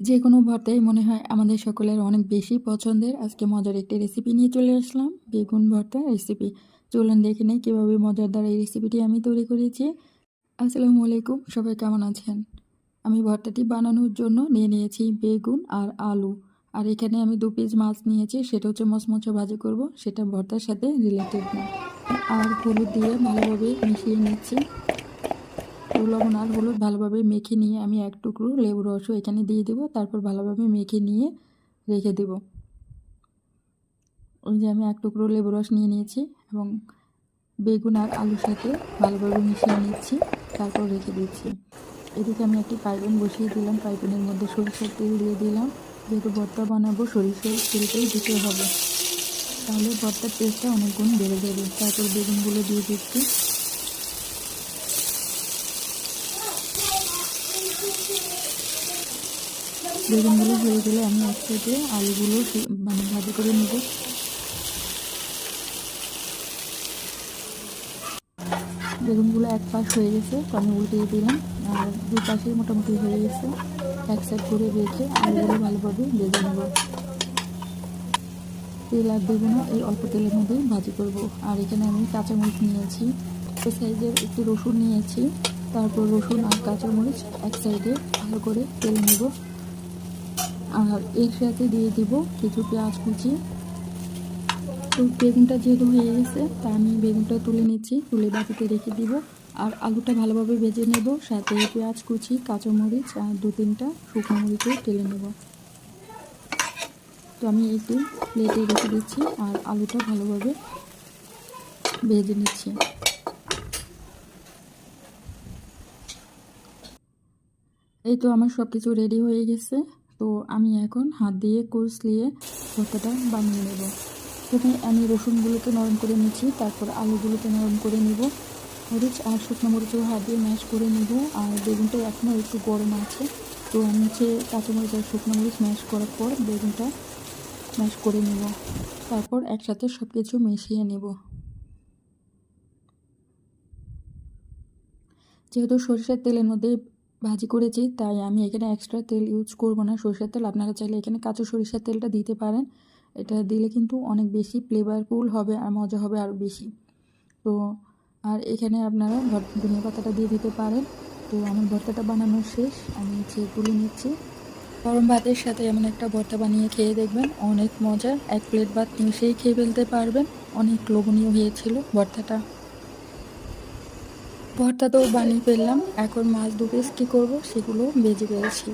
যে কোনো ভর্তাই মনে হয় আমাদের সকলের অনেক বেশি পছন্দের। আজকে মজার একটি রেসিপি নিয়ে চলে আসলাম। বেগুন ভর্তা রেসিপি চলুন দেখে নেই কীভাবে মজারদার এই রেসিপিটি আমি তৈরি করেছি। আসসালামু আলাইকুম, সবাই কেমন আছেন? আমি ভর্তাটি বানানোর জন্য নিয়ে নিয়েছি বেগুন আর আলু। আর এখানে আমি দু পিস মাছ নিয়েছি, সেটা হচ্ছে মচমচে ভাজি করব, সেটা ভর্তার সাথে রিলেটেড না। আর হলুদ দিয়ে ভালোভাবে মিশিয়ে নিচ্ছি। তো লবণ আর হলুদ ভালোভাবে মেখে নিয়ে আমি এক টুকরো লেবু রসও এখানে দিয়ে দেবো। তারপর ভালোভাবে মেখে নিয়ে রেখে দেব। ওই যে আমি এক টুকরো লেবু রস নিয়ে নিয়েছি এবং বেগুন আর আলুর সাথে ভালোভাবে মিশিয়ে নিচ্ছি তারপর রেখে দিচ্ছি এদিকে আমি একটি পাইপেন বসিয়ে দিলাম, পাইপেনের মধ্যে সরিষার তেল দিয়ে দিলাম। যেহেতু ভর্তা বানাবো, সরিষার তেলটাই দিতে হবে। তাহলে ভর্তার টেস্টটা অনেক গুণ বেড়ে যাবে। তারপর বেগুনগুলো দিয়ে দিচ্ছি। বেগুনগুলো হয়ে গেলে আমি এক সাইডে আলুগুলো মানে ভাজি করে নেব। বেগুনগুলো এক পাশ হয়ে গেছে আমি উল্টিয়ে দিলাম। আর দুই পাশে মোটামুটি হয়ে গেছে। এক সাইড করে রেখে আলুগুলো ভালোভাবে ভেজে নেব। তেল আর না, এই অল্প তেলের মধ্যেই ভাজি করব। আর এখানে আমি কাঁচামরিচ নিয়েছি সাইজের একটি রসুন নিয়েছি। তারপর রসুন আর কাঁচামরিচ এক সাইডে ভালো করে তেলে নেব। আর এর সাথে দিয়ে দিব কিছু পেঁয়াজ কুচি। তো বেগুনটা যেহেতু হয়ে গেছে, তা আমি বেগুনটা তুলে নিচ্ছি, তুলে বাটিতে রেখে দিব। আর আলুটা ভালোভাবে ভেজে নেব, সাথে পেঁয়াজ কুচি, কাঁচামরিচ আর দু তিনটা শুকনো মরিচও তেলে নেব। তো আমি একটু প্লেটে রেখে দিচ্ছি আর আলুটা ভালোভাবে ভেজে নিচ্ছি। এই তো আমার সব কিছু রেডি হয়ে গেছে। তো আমি এখন হাত দিয়ে কষলিয়ে ভর্তাটা বানিয়ে নেব। প্রথমে আমি রসুনগুলোকে নরম করে নিচ্ছি, তারপর আলুগুলোকে নরম করে নিব। মরিচ আর শুকনো মরিচও হাত দিয়ে ম্যাশ করে নিব, আর বেগুনটা এখনও একটু গরম আছে। তো আমি হচ্ছে কাঁচামরিচ আর শুকনো মরিচ ম্যাশ করার পর বেগুনটা ম্যাশ করে নেব। তারপর একসাথে সব কিছু মিশিয়ে নেব। যেহেতু সরিষার তেলের মধ্যে ভাজি করেছি, তাই আমি এখানে এক্সট্রা তেল ইউজ করব না। সরিষার তেল, আপনারা চাইলে এখানে কাঁচা সরিষার তেলটা দিতে পারেন। এটা দিলে কিন্তু অনেক বেশি ফ্লেভারফুল হবে আর মজা হবে আরও বেশি। তো, আর এখানে আপনারা ধনিয়া পাতাটা দিয়ে দিতে পারেন। তো আমার ভর্তাটা বানানো শেষ, আমি হচ্ছে তুলে নিচ্ছি। গরম ভাতের সাথে এমন একটা ভর্তা বানিয়ে খেয়ে দেখবেন, অনেক মজা। এক প্লেট ভাত নিমিশেই খেয়ে ফেলতে পারবেন। অনেক লোভনীয় হয়েছিল ভর্তাটা। ভর্তা তো বানিয়ে ফেললাম। এখন মাছ দু পিস কী করব সেগুলো বেজে পেয়েছি